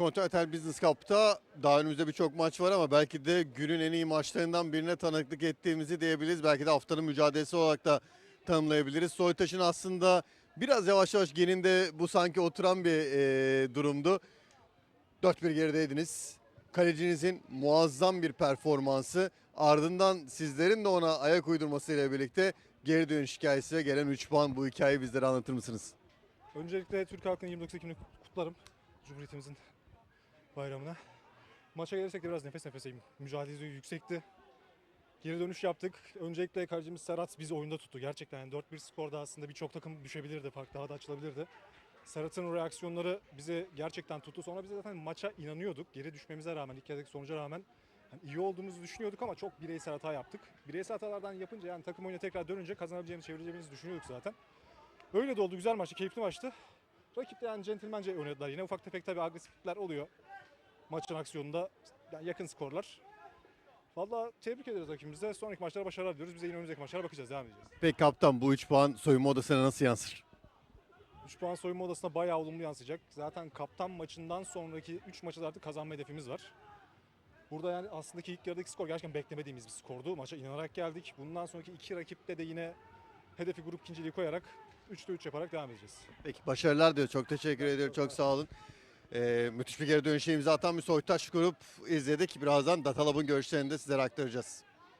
Continental Business Cup'ta daha önümüzde birçok maç var ama belki de günün en iyi maçlarından birine tanıklık ettiğimizi diyebiliriz. Belki de haftanın mücadelesi olarak da tanımlayabiliriz. Soytaş'ın aslında biraz yavaş yavaş geninde bu sanki oturan bir e, durumdu. 4-1 gerideydiniz. Kalecinizin muazzam bir performansı ardından sizlerin de ona ayak uydurmasıyla birlikte geri dönüş hikayesi ve gelen 3 puan bu hikayeyi bizlere anlatır mısınız? Öncelikle Türk halkının 29 Ekim'ini kutlarım. Cumhuriyetimizin bayramına. Maça gelirsek de biraz nefes nefeseyim. Mücadele yüksekti. Geri dönüş yaptık. Öncelikle kalecimiz Serhat bizi oyunda tuttu. Gerçekten yani 4-1 skorda aslında birçok takım düşebilirdi. Fark daha da açılabilirdi. Serhat'ın reaksiyonları bizi gerçekten tuttu. Sonra biz zaten maça inanıyorduk. Geri düşmemize rağmen, ilk yarıdaki sonuca rağmen yani iyi olduğumuzu düşünüyorduk ama çok bireysel hata yaptık. Bireysel hatalardan yapınca yani takım oyuna tekrar dönünce kazanabileceğimizi, çevireceğimizi düşünüyorduk zaten. Öyle de oldu. Güzel maçtı, keyifli maçtı. Rakip de yani centilmence oynadılar. Yine ufak tefek tabii agresiflikler oluyor. Maçın aksiyonunda yani yakın skorlar. Valla tebrik ederiz rakibimize. Sonraki maçlara başarılar diliyoruz. Biz de yine önümüzdeki maçlara bakacağız, devam edeceğiz. Peki kaptan bu 3 puan soyunma odasına nasıl yansır? 3 puan soyunma odasına bayağı olumlu yansıyacak. Zaten kaptan maçından sonraki 3 maçı da artık kazanma hedefimiz var. Burada yani aslında ki ilk yarıdaki skor gerçekten beklemediğimiz bir skordu. Maça inanarak geldik. Bundan sonraki iki rakipte de yine hedefi grup ikinciliği koyarak 3'te 3 yaparak devam edeceğiz. Peki başarılar diyor. Çok teşekkür ediyorum. Çok sağ olun. Ee, müthiş bir geri dönüşe imza atan bir Soytaş grup izledik. Birazdan Datalab'ın görüşlerini de sizlere aktaracağız.